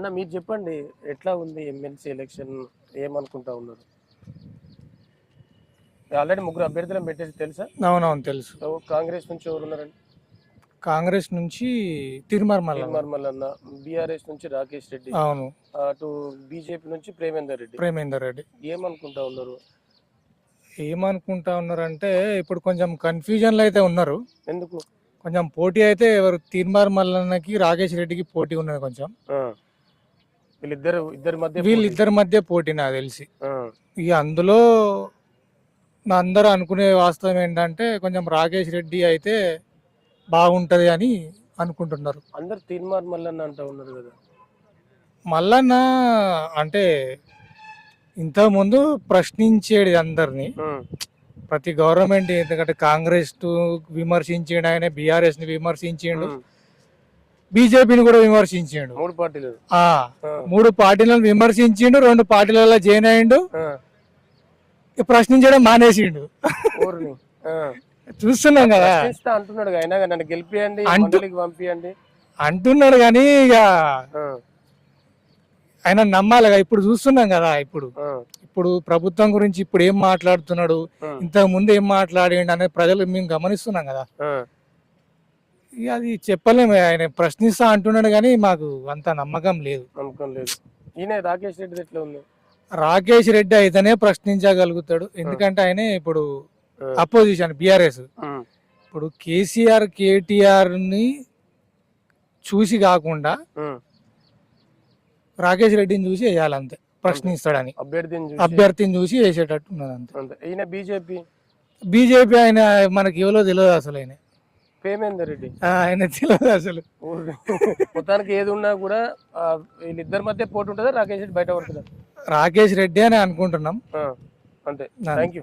అన్న మీరు చెప్పండి ఎట్లా ఉంది ఎమ్మెల్సీ ఎలక్షన్ ఏమనుకుంటా ఉన్నారు? ఆల్రెడీ ముగ్గురు అభ్యర్థులను పెట్టేసి తెలుసా? అవునవును తెలుసు. కాంగ్రెస్ నుంచి ఎవరు ఉన్నారండి కాంగ్రెస్ నుంచి తిరుమల మల్ల నిర్మల్ అన్న బీఆర్ఎస్ నుంచి రాకేష్ రెడ్డి అవును. అటు బీజేపీ నుంచి ప్రేమేందర్ రెడ్డి. ప్రేమేందర్ రెడ్డి. ఏమనుకుంటా ఉన్నారు? ఏమనుకుంటా ఉన్నారంటే ఇప్పుడు కొంచెం కన్ఫ్యూజన్లో అయితే ఉన్నారు. ఎందుకు? కొంచెం పోటీ అయితే ఎవరు? తీర్మార్ మల్లన్నకి రాకేష్ రెడ్డికి పోటీ ఉన్నది కొంచెం. వీళ్ళిద్దరు ఇద్దరి మధ్య వీళ్ళిద్దరి మధ్య పోటీ నాకు తెలిసి. ఇక అందులో అందరూ అనుకునే వాస్తవం ఏంటంటే కొంచెం రాకేష్ రెడ్డి అయితే బాగుంటది అని అనుకుంటున్నారు అందరు మల్లన్న అంటా ఉన్నారు కదా మల్లన్న అంటే ఇంతకుముందు ప్రశ్నించేది అందరినీ. ప్రతి గవర్నమెంట్ ఎందుకంటే కాంగ్రెస్ విమర్శించాడు ఆయన బీఆర్ఎస్ని విమర్శించిండు. బీజేపీని కూడా విమర్శించిండు మూడు పార్టీలు ఆ. మూడు పార్టీలను విమర్శించిండు రెండు పార్టీలలో జాయిన్ అయిండు. ఇక ప్రశ్నించడం మానేసిండు. చూస్తున్నాం కదా అంటున్నాడు అయినా కానీ నన్ను గెలిపియండి పంపియండి అంటున్నాడు కానీ ఇక. ఆయన నమ్మాలి ఇప్పుడు చూస్తున్నాం కదా ఇప్పుడు. ఇప్పుడు ప్రభుత్వం గురించి ఇప్పుడు ఏం మాట్లాడుతున్నాడు. ఇంతకు ముందు ఏం మాట్లాడిండు అనేది ప్రజలు మేము గమనిస్తున్నాం కదా. ఇక అది చెప్పలేము. ఆయన ప్రశ్నిస్తా అంటున్నాడు కానీ మాకు అంత నమ్మకం లేదు. నమ్మకం లేదు. ఈయన రాకేష్ రెడ్డి ఎట్లా ఉంది? రాకేష్ రెడ్డి అయితేనే ప్రశ్నించగలుగుతాడు. ఎందుకంటే ఆయన ఇప్పుడు. Opposition BRS. ఇప్పుడు కేసీఆర్ కేటీఆర్ని చూసి కాకుండా. రాకేష్ రెడ్డిని చూసి వేయాలంతే. ప్రశ్నిస్తాడని. అభ్యర్థిని చూసి. అభ్యర్థిని చూసి వేసేటట్టు ఉన్నది అంతే. అంతే ఈయన బీజేపీ? బీజేపీ ఆయన మనకి ఎవరో తెలియదు అసలు ఆయన. ప్రేమేందర్ రెడ్డి. ఆయన తెలియదు అసలు. మొత్తానికి ఏది ఉన్నా కూడా వీళ్ళిద్దరి మధ్య పోటీ ఉంటుందా రాకేష్ రెడ్డి బయట పడుతుందా? రాకేష్ రెడ్డి అని అనుకుంటున్నాం. అంతే. Thank you